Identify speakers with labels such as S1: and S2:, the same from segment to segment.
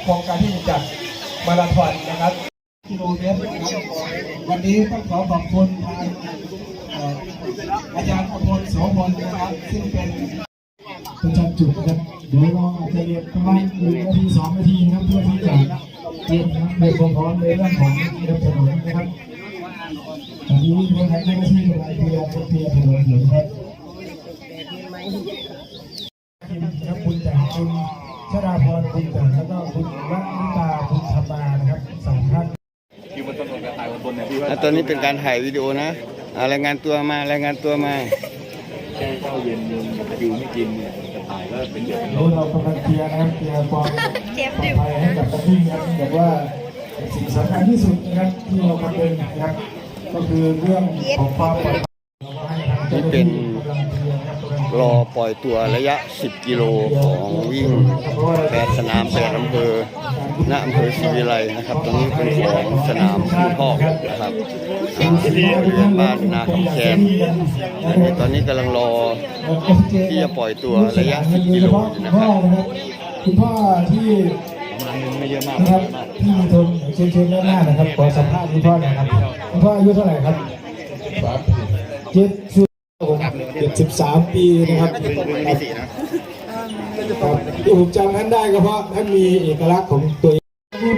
S1: โครงการที่จัดมาราธอนนะครับกิโลเมตรนะครับวันนี้ต้องขอขอบคุณทางอาจารย์อภพลโสพลนะครับ ซึ่งเป็น
S2: ประจำจุดนะครับเดี๋ยวเราอาจจะเรียนประมาณหนึ่งนาทีสองนาทีนะครับเพื่อที่จะเตรียมในความพร้อมในเรื่องของระบบถนนนะครับตอนนี้ทางเจ้าหน้าที่กำลังพยายามเคลียร์ถนนอยู่นะครับครับคุณแต่งคุณ ชราพรคุณแต่งแล้วก็คุณวันิตาคุณธรรมานะครับสามท่าน
S3: อยู่บนถนนกับถ่ายบนบนเนี่ยพี่ว่า
S4: แล้วตอนนี้เป็นการถ่ายวิดีโอนะอ่ารายงานตัวมารายงานตัวมา
S3: แค่ข้าวเย็นยังคิวไม่กินเนี่ยจะถ่ายก็เป็นเดือดเป็น
S2: โด
S3: ร้อยน
S2: เรากำลังเคลียร์นะครับเคลียร์ความปลอดภัยให้กับนักวิ่งนะครับแต่ว่าสิ่งสำคัญที่สุดนะครับที่เราคำนึงนะครับ ก็คือเรื่องของความปลอดภัยเราให้ทางจ้าหาที่กำลังเคลียร์นะค รับกำลังเคลีย
S4: รอปล่อยตัวระยะ 10 กิโลของวิ่งแปดสนามแปดอำเภอณอำเภอศรีวิไลนะครับ ตรงนี้เป็นของสนามภูทอกนะครับอ่าบริเวณบ้านนาคำแคนตอนนี้กำลังรอที่จะปล่อยตัวระยะ 10 กิโลอยู่นะครับ
S2: คุณพ่อที่
S3: ประมาณนึงไม่เยอะมาก
S2: นะครับที่มีทุนเชิญเชิญด้านหน้านะครับขอสัมภาษณ์คุณพ่อหน่อยครับคุณพ่ออายุเท่าไหร่ครับเจ็ดสิบ เจ็ดสิบสามปีนะครับครับที่ผมจำท่านได้ก็เพราะท่านมีเอกลักษณ์ของตัวเอง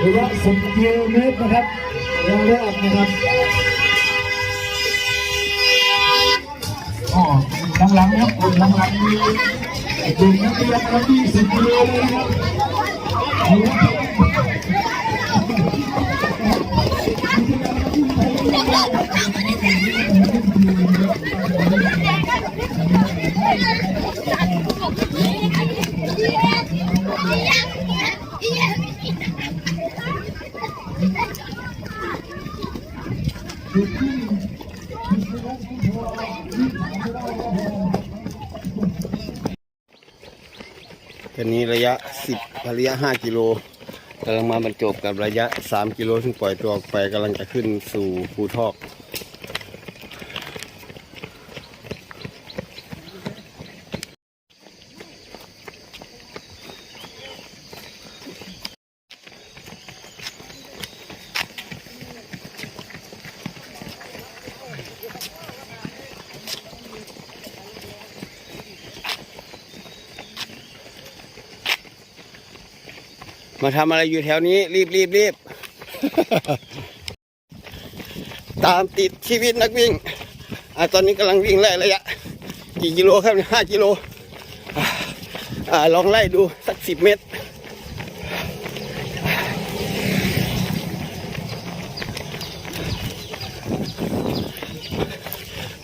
S2: หรือว่าสิบกิโลเมตรนะครับยาวแรกนะครับอ๋อหลังๆนะครับหลังๆมีกลุ่มนักเรียนนะครับที่สิบกิโลเลยนะครับ
S4: ยะ 10 ระยะ 5 กิโลกำลังมาบรรจบกับระยะ 3 กิโลซึ่งปล่อยตัวออกไปกำลังจะขึ้นสู่ภูทอก มาทำอะไรอยู่แถวนี้ รีบรีบรีบตามติดชีวิตนักวิ่งอ่าตอนนี้กำลังวิ่งไล่ระยะ กี่กิโลครับห้ากิโลอ่าอ่าลองไล่ดูสักสิบเมตร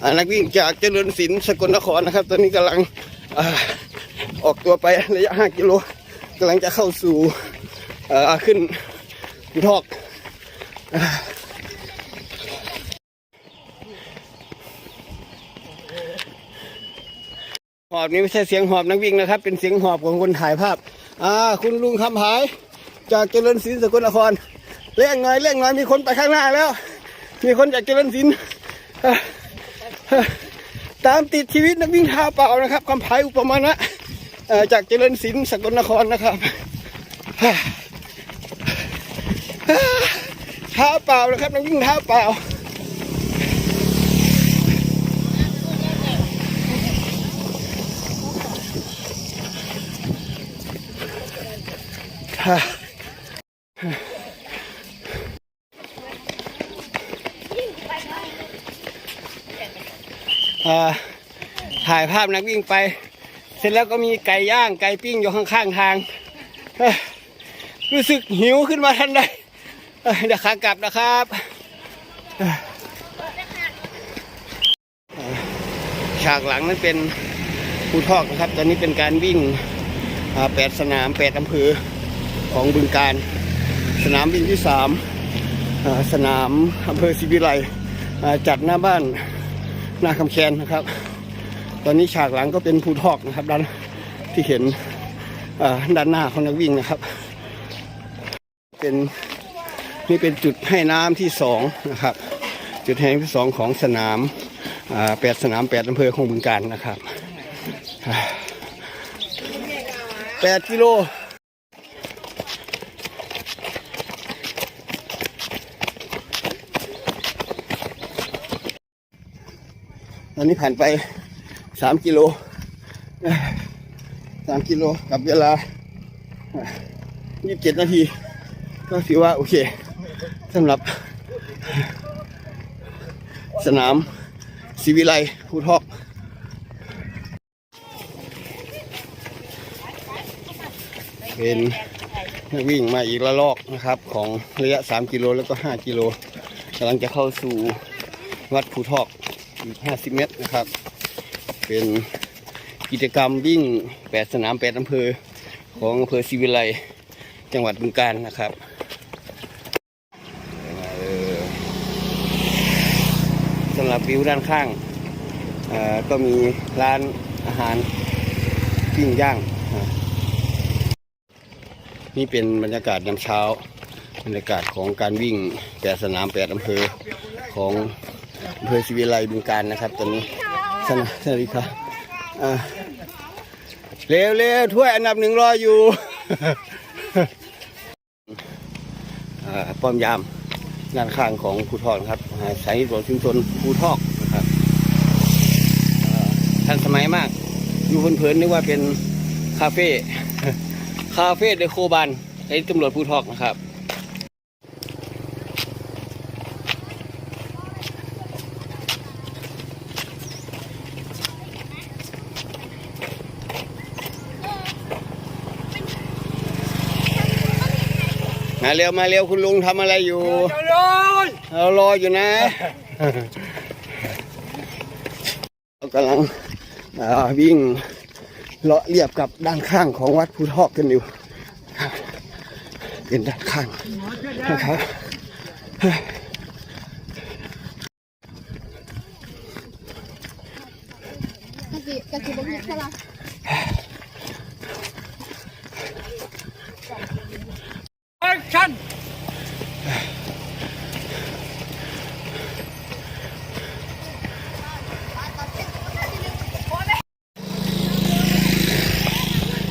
S4: อ่านักวิ่งจากเจริญศิลป์สกลนครนะครับ ตอนนี้กำลังอาออกตัวไประยะ 5 กิโลกำลังจะเข้าสู่ เอ่อขึ้นภูทอกหอบนี้ไม่ใช่เสียงหอบนักวิ่งนะครับ เป็นเสียงหอบของคนถ่ายภาพ อ่า คุณลุงคำหาย จากเจริญศิลป์สกลนครเร่งหน่อยเร่งหน่อยมีคนไปข้างหน้าแล้ว มีคนจากเจริญศิลป์ตามติดชีวิตนักวิ่งเท้าเปล่านะครับคำพายอุปมาณะจากเจริญศิลป์สกลนครนะครับ เท้าเปล่านะครับนักวิ่งเท้าเปล่าเอ่อถ่ายภาพนักวิ่งไป เสร็จแล้วก็มีไก่ย่างไก่ปิ้งอยู่ข้างๆทาง รู้สึกหิวขึ้นมาทันใด เดี๋ยวขากลับนะครับฉากหลังนั้นเป็นภูทอกนะครับ ตอนนี้เป็นการวิ่งอ่าแปดสนามแปดอำเภอของบึงการ สนามวิ่งที่สามสนามอำเภอศรีวิไลจัดหน้าบ้านนาคำแคนนะครับ ตอนนี้ฉากหลังก็เป็นภูทอกนะครับ ด้านที่เห็นด้านหน้าของนักวิ่งนะครับ เป็น นี่เป็นจุดให้น้ำที่สองนะครับ จุดแห่งที่สองของสนามแปดสนามแปดอำเภอของบึงการนะครับแปดกิโลตอนนี้ผ่านไปสามกิโลสามกิโลกับเวลายี่สิบเจ็ดนาที ก็ถือว่าโอเค สำหรับ สนามศิวิไลภูทอกเป็นวิ่งมาอีกละลอกนะครับ ของระยะ 3 กิโลแล้วก็ 5 กิโลกำลังจะเข้าสู่วัดภูทอกอีก 50 เมตรนะครับ เป็นกิจกรรมวิ่ง 8 สนาม 8อำเภอของอำเภอศิวิไลจังหวัดบึงกาฬนะครับเออสำหรับ วิวด้านข้างก็มีร้านอาหารปิ้งย่าง นี่เป็นบรรยากาศยามเช้า บรรยากาศของการวิ่งแปดสนามแปดอำเภอของอำเภอศิวิไลบึงการนะครับ ตอนนี้สนาสวัสดีครับเร็วเร็วถ้วยอันดับหนึ่งรออยู่ป้อมยามด้านข้างของภูทอนครับ อาสานีตำรวจชุมชนภูทอกนะครับอ่าทันสมัยมาก อยู่เพลินๆนึกว่าเป็นคาเฟ่คาเฟ่เดโคบันไอ้ตำรวจภูทอกนะครับ มาเร็วมาเร็วคุณลุงทำอะไรอยู่เรารออยู่นะเรากำลังวิ่งเลาะเรียบกับด้านข้างของวัดภูทอกกันอยู่เป็นด้านข้างนะครับ
S5: กะทิกะทิบะหมี่ใช่ปะ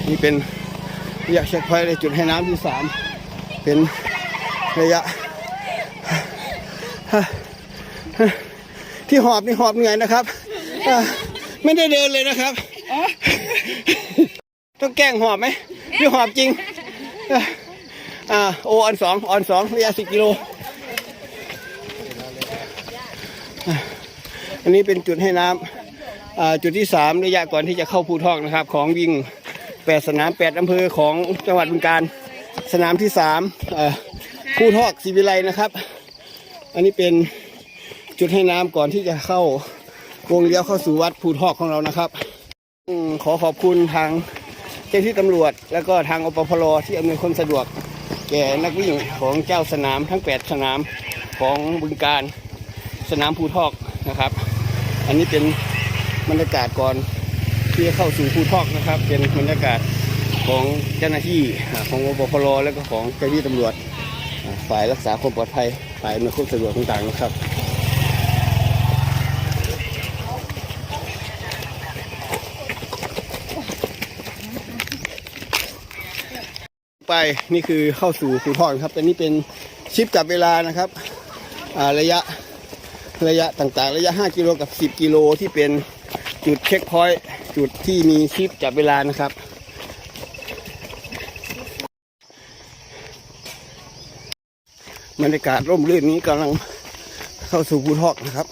S4: นี่ เป็นระยะเช็คพอยต์ในจุดให้น้ำที่สามเป็นระยะ ที่หอบนี่หอบเหนื่อยนะครับ ไม่ได้เดินเลยนะครับ ต้องแกล้งหอบไหมพี่หอบจริงอ่าโอออนสองออนสองระยะสิบกิโลอันนี้เป็นจุดให้น้ำอ่าจุดที่สามระยะก่อนที่จะเข้าภูทอกนะครับ ของวิ่ง แปดสนามแปดอำเภอของจังหวัดบึงการ สนามที่สามเอ่ทอกศิวิไลนะครับ อันนี้เป็นจุดให้น้ำก่อนที่จะเข้าวงเลี้ยวเข้าสู่วัดภูทอกของเรานะครับขอขอบคุณทางเจ้าที่ตำรวจ แล้วก็ทางอปพลที่อำนวยความสะดวก แก่นักวิ่งของเจ้าสนามทั้ง 8 สนามของบึงการสนามภูทอกนะครับ อันนี้เป็นบรรยากาศก่อน ที่จะเข้าสู่ภูทอกนะครับ เป็นบรรยากาศของเจ้าหน้าที่ของอปพลแล้วก็ของเจ้าหน้าที่ตำรวจฝ่ายรักษาความปลอดภัยฝ่ายอำนวยความสะดวกต่างๆนะครับไปนี่คือเข้าสู่ภูทอกครับแต่นี่เป็นชิปจับเวลานะครับระยะระยะต่างๆ ระยะ 5 กิโลกับ 10 กิโลที่เป็น จุดเช็คพอยต์จุดที่มีชิปจับเวลานะครับ บรรยากาศร่มรื่นนี้กำลังเข้าสู่ภูทอกนะครับ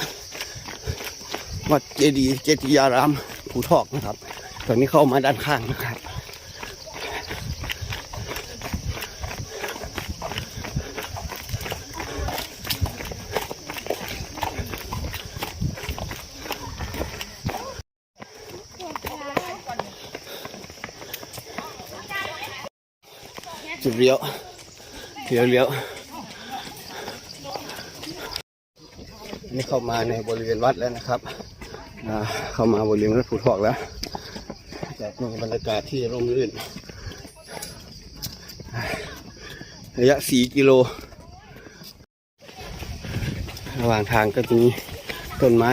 S4: วัดเจดีย์เจติยารามภูทอกนะครับ ตอนนี้เข้ามาด้านข้างนะครับ จุดเลี้ยว เลี้ยวเลี้ยวนี่เข้ามาในบริเวณวัดแล้วนะครับ เข้ามาบริเวณวัดผูทอกแล้วจากนี่บรรยากาศที่ร่มรื่น ระยะ 4 กิโล ระหว่างทางก็จะมีต้นไม้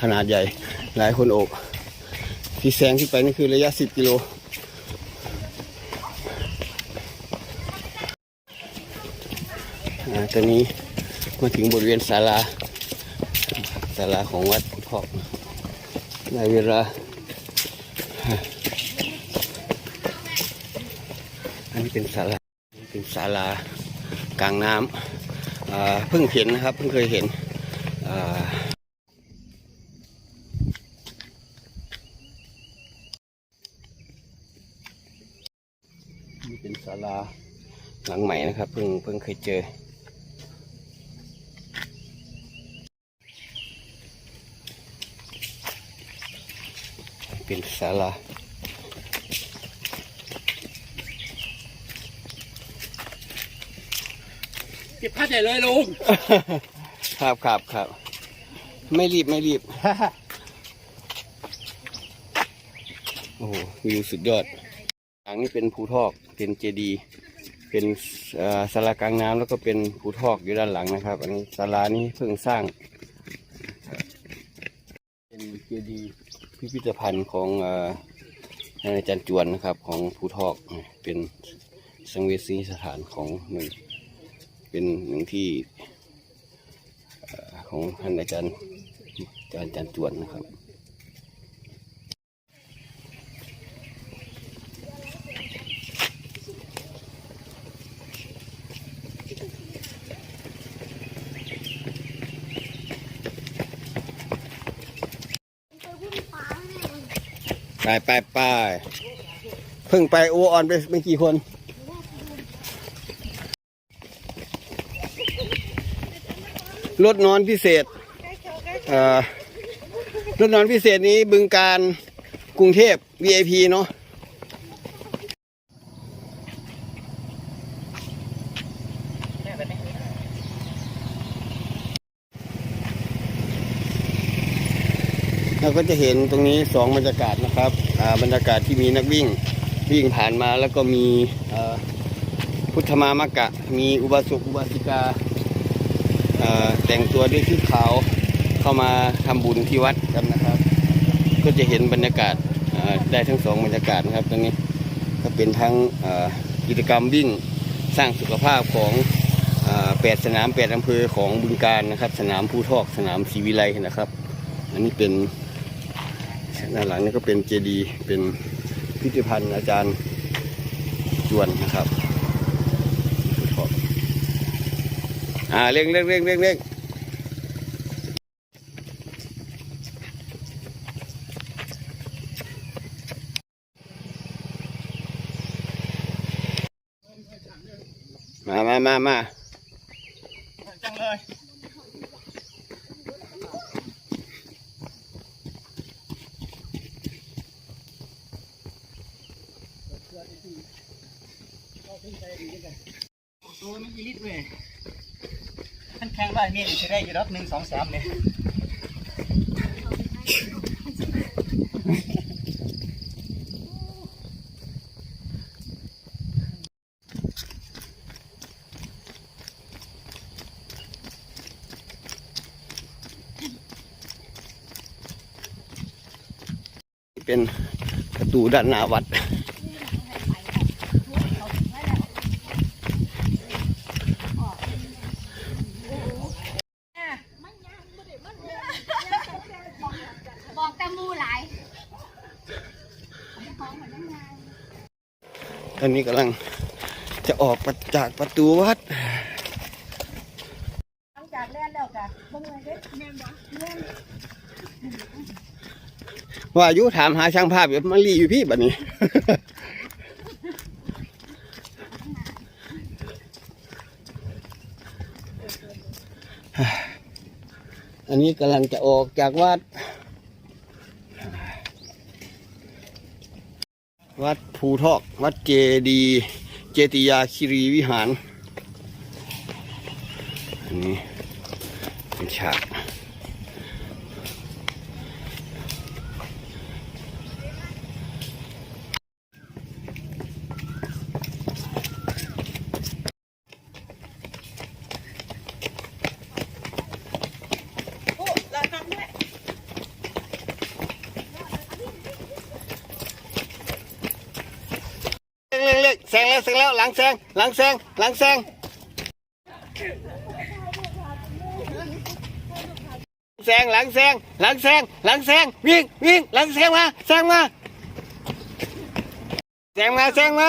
S4: ขนาดใหญ่หลายคนโอบ ที่แซงขึ้นไปนี่คือระยะ 10 กิโล อ่า ตอนนี้มาถึงบริเวณศาลาศาลาของวัดพุทธอกในเวลา อันนี้เป็นศาลาเป็นศาลากลางน้ำเพิ่งเห็นนะครับ เพิ่งเคยเห็นอ่านี่เป็นศาลาหลังใหม่นะครับ เพิ่งเพิ่งเคยเจอ เป็นศาลา
S3: เก็บผ้าใหญ่เลยลุง
S4: ครับครับครับ ไม่รีบไม่รีบ โอ้โหวิวสุดยอดหลังนี้เป็นภูทอกเป็นเจดีย์เป็นเอ่อศาลากลางน้ำแล้วก็เป็นภูทอกอยู่ด้านหลังนะครับ อันนี้ศาลานี้เพิ่งสร้าง เป็นเจดีย์ พิพิธภัณฑ์ของเอ่อท่านอาจารย์จวนนะครับของภูทอกเป็นสังเวชนีสถานของหนึ่งเป็นหนึ่งที่อของท่านอาจารย์อาจารย์จวนนะครับ ไปไปไปเพิ่งไปโอออนไปไม่กี่คน รถนอนพิเศษเอ่อรถนอนพิเศษนี้บึงการกรุงเทพ VIP เนาะ เราก็จะเห็นตรงนี้สองบรรยากาศนะครับอ่าบรรยากาศที่มีนักวิ่งวิ่งผ่านมาแล้วก็มีพุทธมามกะ มีอุบาสกอุบาสิกาอ่อแต่งตัวด้วยชุดขาวเข้ามาทำบุญที่วัดกันนะครับ ก็จะเห็นบรรยากาศอ่อได้ทั้งสองบรรยากาศนะครับตรงนี้ก็เป็นทั้งอ่อกิจกรรมวิ่งสร้างสุขภาพของอ่อแปดสนามแปดอำเภอของบึงการนะครับ สนามภูทอกสนามศรีวิไลนะครับ อันนี้เป็น ด้านหลังนี่ก็เป็นเจดีเป็นพิพิธภัณฑ์อาจารย์จวนนะครับภูทอกอ่าเร่งเร่งเร่งเร่งเร่งมามามามา
S3: จังเลย
S6: ตัวมันกี่ลิตรเว้ยท่านแข่งว่าเนี่ยจะได้อยู่รอบหนึ่งสองสามเนี่ย
S4: เป็นประตูด้านหน้าวัด
S5: แต่มูหลาย
S4: ตอนนี้กำลังจะออกมาจากประตูวัด
S5: หลังจากแล่นแล้วกะบ่เงินเด้แม่นบ่แม่น
S4: ว่าอายุถามหาช่างภาพอยู่มาลีอยู่พี่บัดนี้ อันนี้กำลังจะออกจากวัด วัดภูทอก วัดเจดี เจติยาคิรีวิหาร อันนี้เป็นฉาก เร่งเร่งแซงแล้วแซงแล้ว หลังแซงหลังแซงหลังแซง
S7: แซงหลังแซงหลังแซงหลังแซงวิ่งวิ่งหลังแซงมาแซงมาแซงมาแซงมา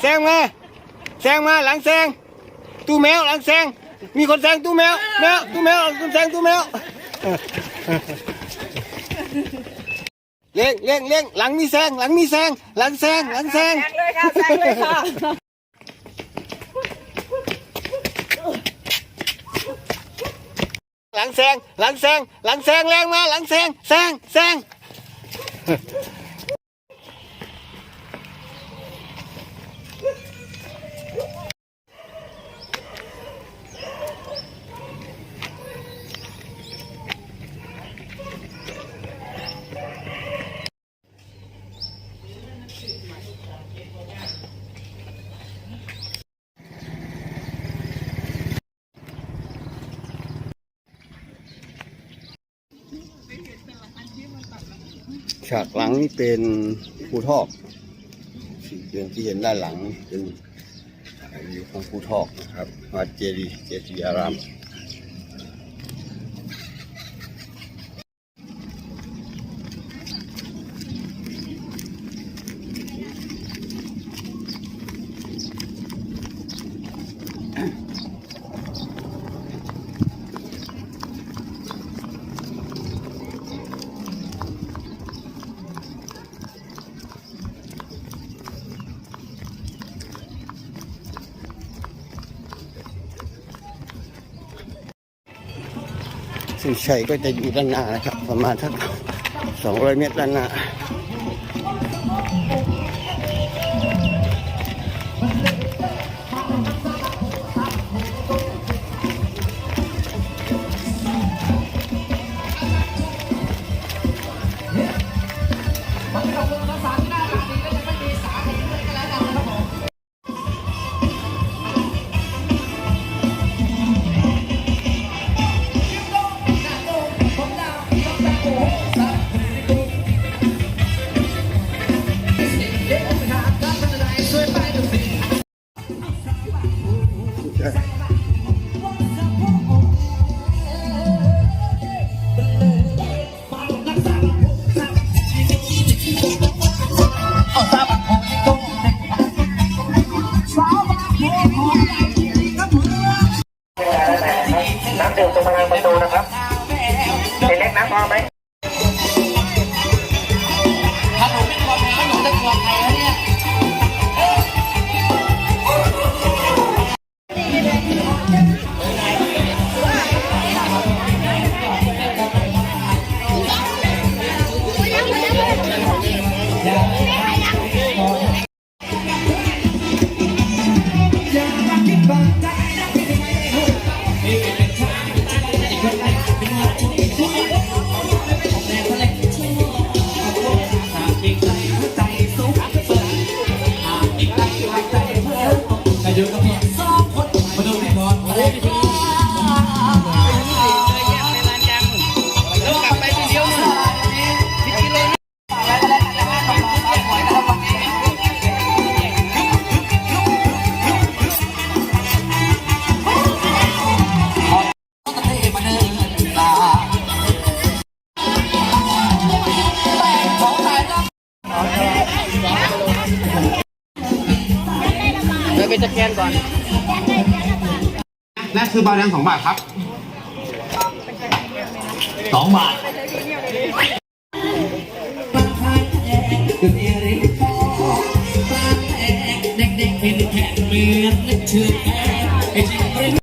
S7: แซงมาแซงมา หลังแซงตู้แมวหลังแซงมีคนเสียงเลี้ยงเสียงแซงมีแซงหลังแซงหลังแซง
S8: เลยงเลยค่ะ
S7: หลังแซงหลังแซงหลังแซงแรงมาหลังแซงแซงแซง ฉากหลังนี่เป็นภูทอกสิ่งเดียวที่เห็นด้านหลังเป็นวิวของภูทอกนะครับวัดเจดีย์เจดีย์อาราม ชัยก็จะอยู่ด้านหน้านะครับ ประมาณทัก200 เมตรด้านหน้า
S9: บา
S5: ทแดงสองบาทครับสองบาท
S10: เด็กๆเห็นแขนเมียนนึกชื่อแพ้